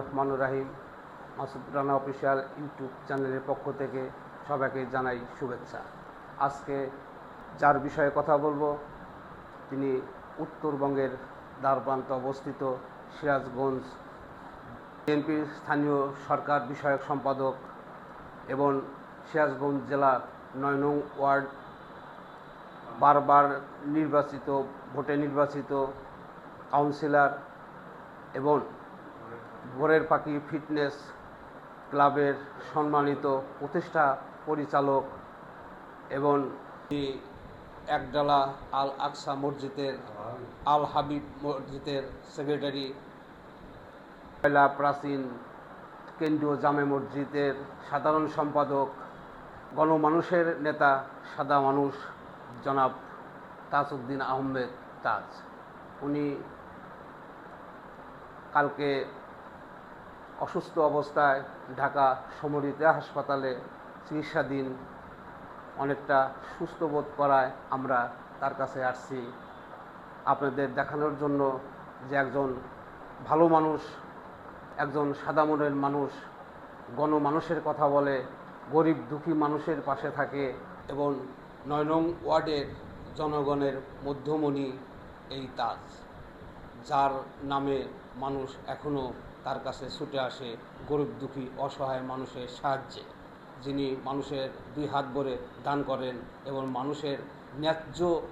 রহমানুর Rahim, Masud Rana official YouTube চ্যানেলের পক্ষ থেকে সবাইকে জানাই শুভেচ্ছা। আজকে যার বিষয়ে কথা বলব, তিনি উত্তরবঙ্গের দ্বারপ্রান্তে অবস্থিত সিরাজগঞ্জ বিএনপির স্থানীয় সরকার বিষয়ক সম্পাদক এবং সিরাজগঞ্জ জেলা নয় নং ওয়ার্ড বারবার নির্বাচিত, ভোটে নির্বাচিত কাউন্সিলর এবং ভোরের পাখি ফিটনেস ক্লাবের সম্মানিত প্রতিষ্ঠা পরিচালক এবং একডালা আল আকসা মসজিদের আল হাবিব মসজিদের সেক্রেটারি। পয়লা প্রাচীন কেন্দ্রীয় জামে মসজিদের সাধারণ সম্পাদক, গণমানুষের নেতা, সাদা মানুষ, জনাব তাজউদ্দিন আহমেদ তাজ। উনি কালকে অসুস্থ অবস্থায় ঢাকা সমরিতা হাসপাতালে চিকিৎসাধীন, অনেকটা সুস্থ বোধ করায় আমরা তার কাছে আসছি। আপনাদের দেখানোর জন্য যে একজন ভালো মানুষ, একজন সাদা মনের মানুষ গণমানুষের কথা বলে, গরিব দুঃখী মানুষের পাশে থাকে এবং নয় নং ওয়ার্ডের জনগণের মধ্যমণি এই তাজ। যার নামে মানুষ এখনও তার কাছে ছুটে আসে গরিব দুঃখী অসহায় মানুষের সাহায্যে। যিনি মানুষের দুই হাত ভরে দান করেন এবং মানুষের ন্যায্য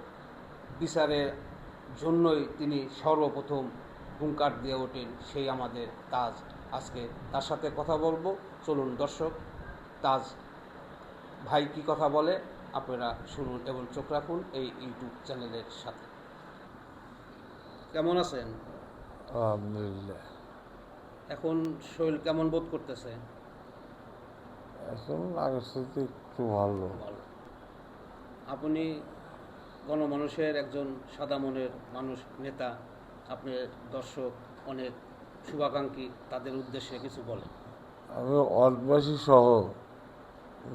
বিচারের জন্যই তিনি সর্বপ্রথম হুঙ্কার দিয়ে ওঠেন, সেই আমাদের তাজ। আজকে তার সাথে কথা বলব। চলুন দর্শক, তাজ ভাই কি কথা বলে? আপনারা শুনুন এবং চোখ রাখুন এই ইউটিউব চ্যানেলের সাথে। কেমন আছেন? আলহামদুলিল্লাহ। এখন শরীর কেমন বোধ করতেছে? এখন আগের সাথে একটু ভালো। আপনি গণমানুষের একজন সাদা মনের মানুষ নেতা আপনার দর্শক অনেক শুভাকাঙ্ক্ষী তাদের উদ্দেশ্যে কিছু বলেন। আমি অল্পবাসী সহ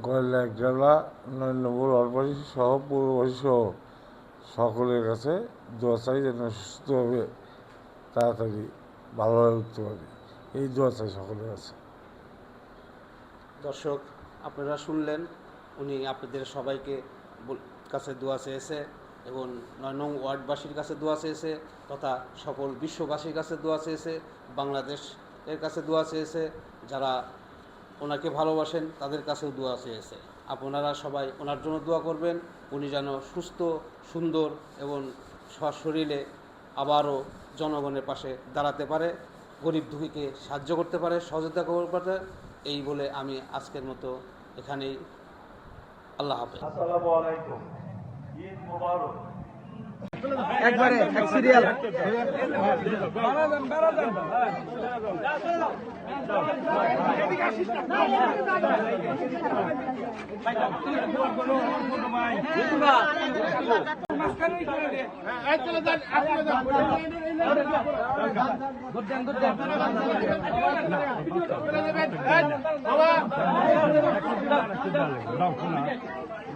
গয়লা জেলা নয় নম্বর অল্পবাসী সহ পূর্ববাসী সহ। সকলের কাছে দোয়া চাই যেন সুস্থভাবে, তাড়াতাড়ি ভালোভাবে উঠতে পারি। এই দোয়া চাই সকলের কাছে। দর্শক, আপনারা শুনলেন, উনি আপনাদের সবাইকে কাছে দোয়া চেয়েছে এবং নয় নং ওয়ার্ডবাসীর কাছে দোয়া চেয়েছে তথা সকল বিশ্ববাসীর কাছে দোয়া চেয়েছে বাংলাদেশ এর কাছে দোয়া চেয়েছে, যারা ওনাকে ভালোবাসেন, তাদের কাছেও দোয়া চেয়েছে। আপনারা সবাই ওনার জন্য দোয়া করবেন, উনি যেন সুস্থ, সুন্দর এবং সশরীরে আবারও জনগণের পাশে দাঁড়াতে পারে, গরিব দুঃখীকে সাহায্য করতে পারে, সহযোগিতা করতে পারে। এই বলে আমি আজকের মতো এখানেই, আল্লাহ হাফেজ। আসসালামু আলাইকুম। ঈদ মুবারক। একবারে এক সিরিয়াল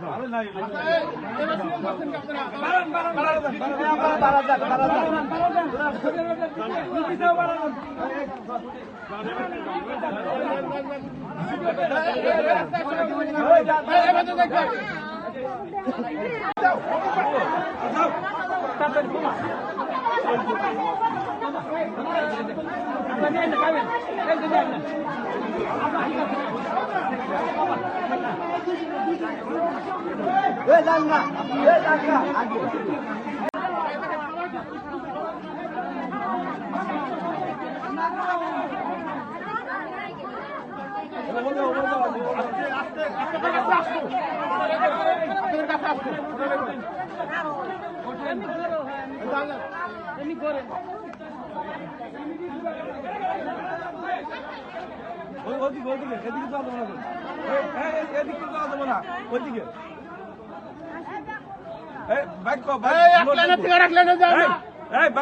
Barang-barang, এমনি করেন ওইদিকে ওদিকে এদিকে যাওয়া যাবে না এদিকে যাওয়া যাবে না ওদিকে বাইক বাইক বাইক